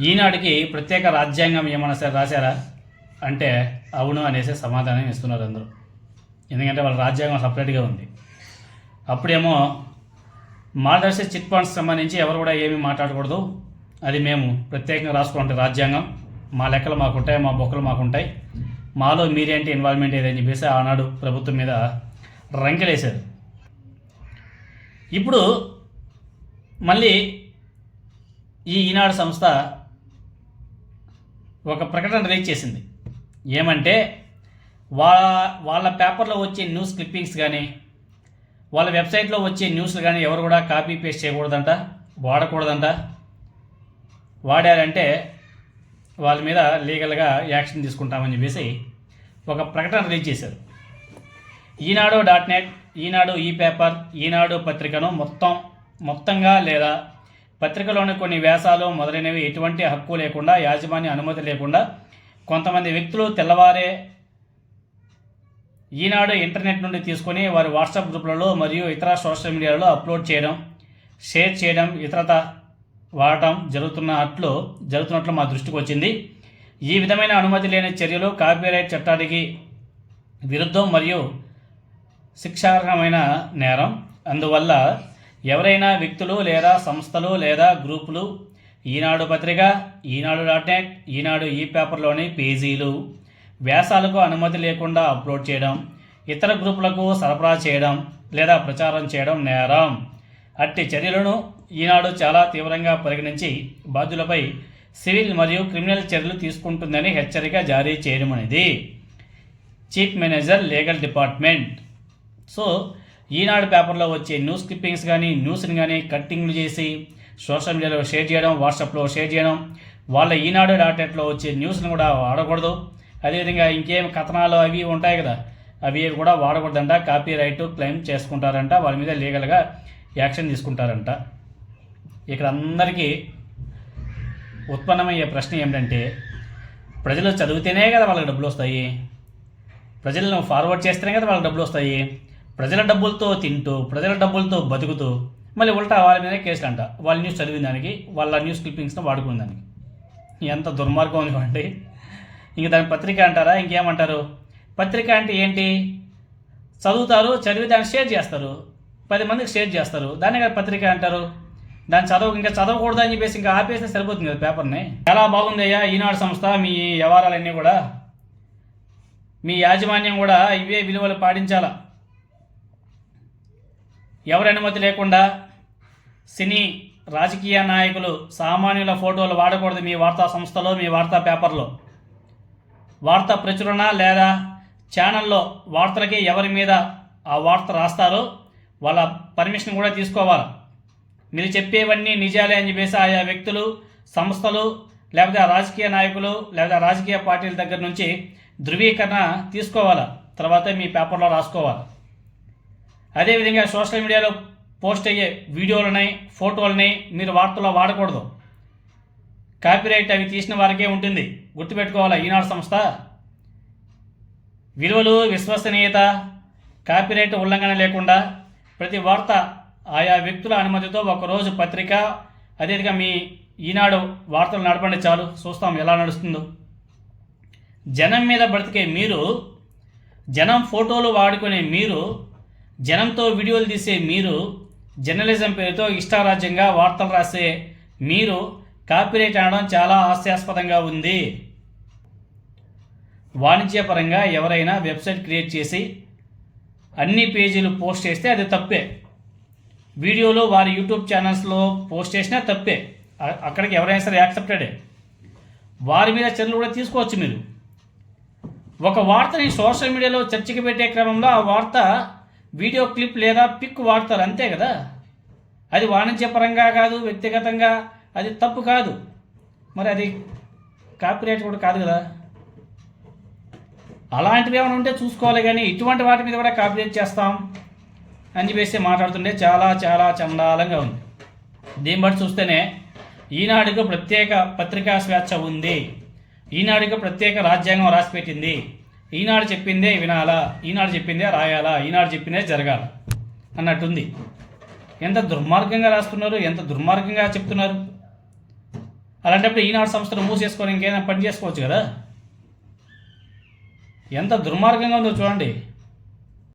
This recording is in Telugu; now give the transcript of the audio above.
ఈనాటికి ప్రత్యేక రాజ్యాంగం ఏమన్నా సరే రాశారా? అంటే అవును అనేసి సమాధానం ఇస్తున్నారు అందరూ. ఎందుకంటే వాళ్ళ రాజ్యాంగం సపరేట్గా ఉంది. అప్పుడేమో మార్గదర్శి చిట్ ఫండ్స్ సంబంధించి ఎవరు కూడా ఏమీ మాట్లాడకూడదు. అది మేము ప్రత్యేకంగా రాసుకుంటే రాజ్యాంగం. మా లెక్కలు మాకుంటాయి మా బొక్కలు మాకుంటాయి. మాలో మీరేంటి ఇన్వాల్వ్మెంట్ ఏదని చెప్పేసి ఆనాడు ప్రభుత్వం మీద రంకెలేశారు. ఇప్పుడు మళ్ళీ ఈ ఈనాడు సంస్థ ఒక ప్రకటన రిలీజ్ చేసింది. ఏమంటే వాళ్ళ వాళ్ళ పేపర్లో వచ్చే న్యూస్ క్లిప్పింగ్స్ కానీ వాళ్ళ వెబ్సైట్లో వచ్చే న్యూస్లు కానీ ఎవరు కూడా కాపీ పేస్ట్ చేయకూడదంట వాడకూడదంట. వాడారంటే వాళ్ళ మీద లీగల్గా యాక్షన్ తీసుకుంటామని చెప్పేసి ఒక ప్రకటన రిలీజ్ చేశారు. ఈనాడు డాట్ నెట్ ఈనాడు ఈ పేపర్ ఈనాడు పత్రికను మొత్తం మొత్తంగా లేదా పత్రికలోని కొన్ని వ్యాసాలు మొదలైనవి ఎటువంటి హక్కు లేకుండా యాజమాన్య అనుమతి లేకుండా కొంతమంది వ్యక్తులు తెల్లవారే ఈనాడు ఇంటర్నెట్ నుండి తీసుకొని వారి వాట్సాప్ గ్రూపులలో మరియు ఇతర సోషల్ మీడియాలో అప్లోడ్ చేయడం షేర్ చేయడం ఇతరత వాడటం జరుగుతున్నట్లు జరుగుతున్నట్లు మా దృష్టికి వచ్చింది. ఈ విధమైన అనుమతి లేని చర్యలు కాపీరైట్ చట్టానికి విరుద్ధం మరియు శిక్షార్హమైన నేరం. అందువల్ల ఎవరైనా వ్యక్తులు లేదా సంస్థలు లేదా గ్రూపులు ఈనాడు పత్రిక ఈనాడు డాట్ నెట్ ఈనాడు ఈ పేపర్లోని పేజీలు వ్యాసాలకు అనుమతి లేకుండా అప్లోడ్ చేయడం ఇతర గ్రూపులకు సరఫరా చేయడం లేదా ప్రచారం చేయడం నేరం. అట్టి చర్యలను ఈనాడు చాలా తీవ్రంగా పరిగణించి బాధ్యులపై సివిల్ మరియు క్రిమినల్ చర్యలు తీసుకుంటుందని హెచ్చరిక జారీ చేయడం అనేది chief manager legal department. So Eenadu పేపర్లో వచ్చే న్యూస్ క్లిప్పింగ్స్ కానీ న్యూస్ని కానీ కట్టింగ్లు చేసి సోషల్ మీడియాలో షేర్ చేయడం వాట్సాప్లో షేర్ చేయడం వాళ్ళ ఈనాడు డాట్ వచ్చే న్యూస్ని కూడా వాడకూడదు. అదేవిధంగా ఇంకేం కథనాలు అవి ఉంటాయి కదా అవి కూడా వాడకూడదంట కాపీ రైట్ క్లెయిమ్ చేసుకుంటారంట వాళ్ళ మీద లీగల్గా యాక్షన్ తీసుకుంటారంట. ఇక్కడ అందరికీ ఉత్పన్నమయ్యే ప్రశ్న ఏమిటంటే ప్రజలు చదివితేనే కదా వాళ్ళకి డబ్బులు వస్తాయి. ప్రజలను ఫార్వర్డ్ చేస్తేనే కదా వాళ్ళకి డబ్బులు వస్తాయి. ప్రజల డబ్బులతో తింటూ ప్రజల డబ్బులతో బతుకుతూ మళ్ళీ ఉల్టా వాళ్ళ మీద కేసులు అంట వాళ్ళ న్యూస్ చదివిన దానికి వాళ్ళ న్యూస్ క్లిప్పింగ్స్ని వాడుకున్న దానికి. ఎంత దుర్మార్గం అనుకోండి. ఇంక దాని పత్రిక అంటారా? ఇంకేమంటారు? పత్రిక అంటే ఏంటి? చదువుతారు చదివి దాన్ని షేర్ చేస్తారు. పది మందికి షేర్ చేస్తారు. దాన్ని కదా పత్రిక అంటారు. దాన్ని చదవ ఇంకా చదవకూడదు అని చెప్పేసి ఇంకా ఆపేస్తే సరిపోతుంది కదా పేపర్ని. చాలా బాగుంది అయ్యా ఈనాడు సంస్థ మీ వ్యవహారాలన్నీ కూడా. మీ యాజమాన్యం కూడా ఇవే విలువలు పాటించాలా? ఎవరి అనుమతి లేకుండా సినీ రాజకీయ నాయకులు సామాన్యుల ఫోటోలు వాడకూడదు మీ వార్తా సంస్థలో మీ వార్తా పేపర్లో. వార్త ప్రచురణ లేదా ఛానల్లో వార్తలకి ఎవరి మీద ఆ వార్త రాస్తారో వాళ్ళ పర్మిషన్ కూడా తీసుకోవాలి. మీరు చెప్పేవన్నీ నిజాలే అని చెప్పేసి ఆయా వ్యక్తులు సంస్థలు లేకపోతే రాజకీయ నాయకులు లేదా రాజకీయ పార్టీల దగ్గర నుంచి ధృవీకరణ తీసుకోవాలి. తర్వాత మీ పేపర్లో రాసుకోవాలి. అదేవిధంగా సోషల్ మీడియాలో పోస్ట్ అయ్యే వీడియోలని ఫోటోలని మీరు వార్తల్లో వాడకూడదు. కాపీరైట్ అవి తీసిన వారికే ఉంటుంది. గుర్తుపెట్టుకోవాలి ఈనాడు సంస్థ? విలువలు విశ్వసనీయత కాపీరైట్ ఉల్లంఘన లేకుండా ప్రతి వార్త ఆయా వ్యక్తుల అనుమతితో ఒకరోజు పత్రిక అదేవిధంగా మీ ఈనాడు వార్తలు నడపండి చాలు. చూస్తాం ఎలా నడుస్తుందో. జనం మీద బ్రతికే మీరు జనం ఫోటోలు వాడుకునే మీరు జనంతో వీడియోలు తీసే మీరు జర్నలిజం పేరుతో ఇష్టారాజ్యంగా వార్తలు రాసే మీరు కాపీరైట్ అనడం చాలా హాస్యాస్పదంగా ఉంది. వాణిజ్యపరంగా ఎవరైనా వెబ్సైట్ క్రియేట్ చేసి అన్ని పేజీలు పోస్ట్ చేస్తే అది తప్పే. వీడియోలో వారి యూట్యూబ్ ఛానల్స్లో పోస్ట్ చేసినా తప్పే. అక్కడికి ఎవరైనా సరే యాక్సెప్టెడే. వారి మీద చర్యలు కూడా తీసుకోవచ్చు మీరు. ఒక వార్తని సోషల్ మీడియాలో చర్చకి పెట్టే క్రమంలో ఆ వార్త వీడియో క్లిప్ లేదా పిక్ వాడతారు అంతే కదా? అది వాణిజ్యపరంగా కాదు వ్యక్తిగతంగా అది తప్పు కాదు. మరి అది కాపీరైట్ కూడా కాదు కదా? అలాంటివి ఏమైనా ఉంటే చూసుకోవాలి కానీ ఇటువంటి వాటి మీద కూడా కాపీరైట్ చేస్తాం అని చెప్పేసి మాట్లాడుతుంటే చాలా చాలా చండాలంగా ఉంది. దీన్ని బట్టి చూస్తేనే ఈనాడుకు ప్రత్యేక పత్రికా స్వేచ్ఛ ఉంది. ఈనాడుకు ప్రత్యేక రాజ్యాంగం రాసిపెట్టింది. ఈనాడు చెప్పిందే వినాలా ఈనాడు చెప్పిందే రాయాలా ఈనాడు చెప్పిందే జరగాల అన్నట్టుంది. ఎంత దుర్మార్గంగా రాస్తున్నారు ఎంత దుర్మార్గంగా చెప్తున్నారు? అలాంటప్పుడు ఈనాడు సంస్థను మూసేసుకొని ఇంకేమైనా పని చేసుకోవచ్చు కదా? ఎంత దుర్మార్గంగా ఉందో చూడండి.